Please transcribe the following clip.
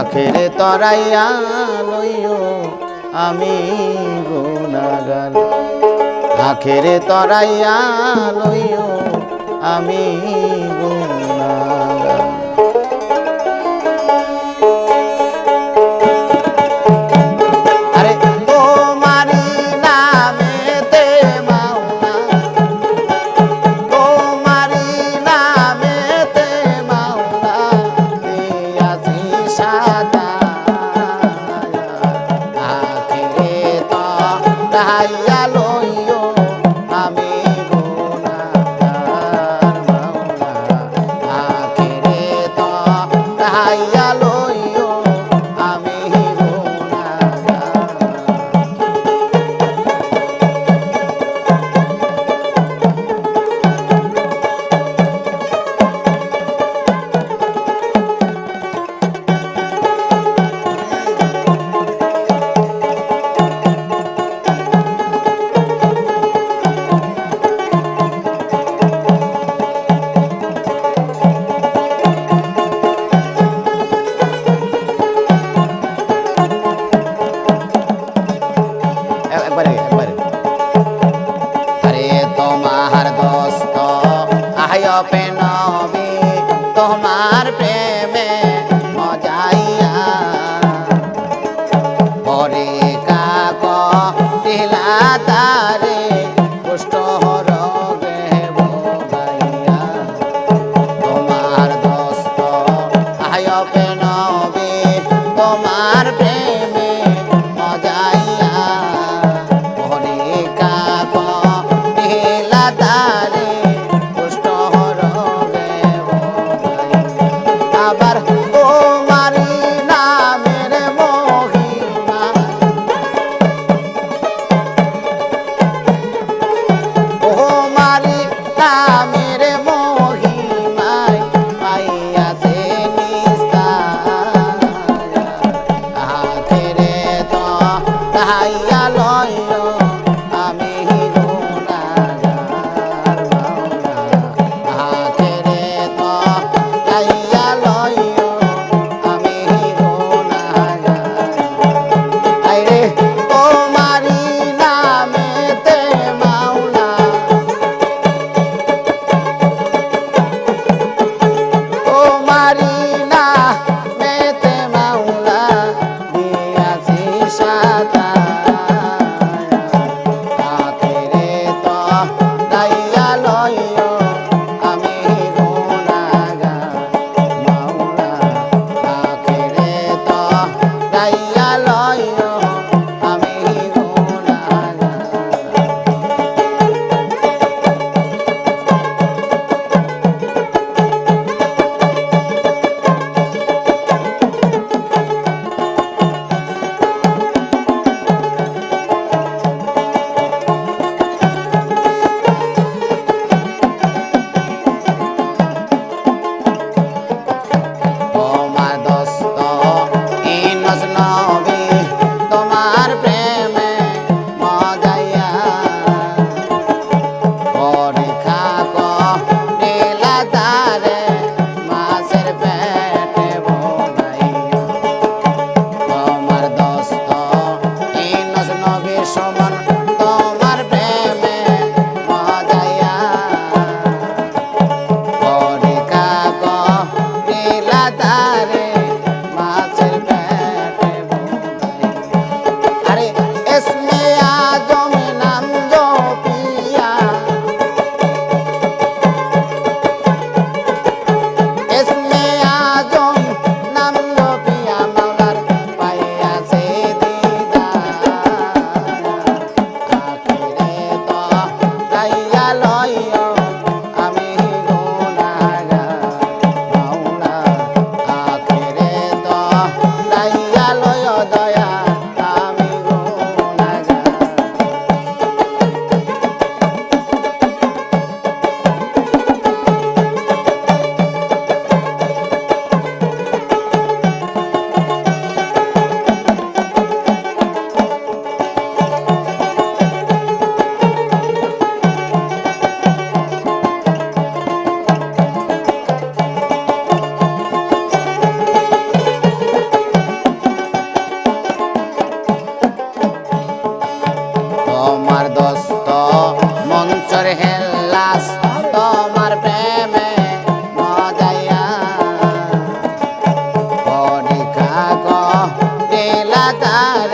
আখের তরাইয়া লইও আমি গুণাগার। আখের তরাইয়া লইও আমি গুণ I. ya acabar. তারে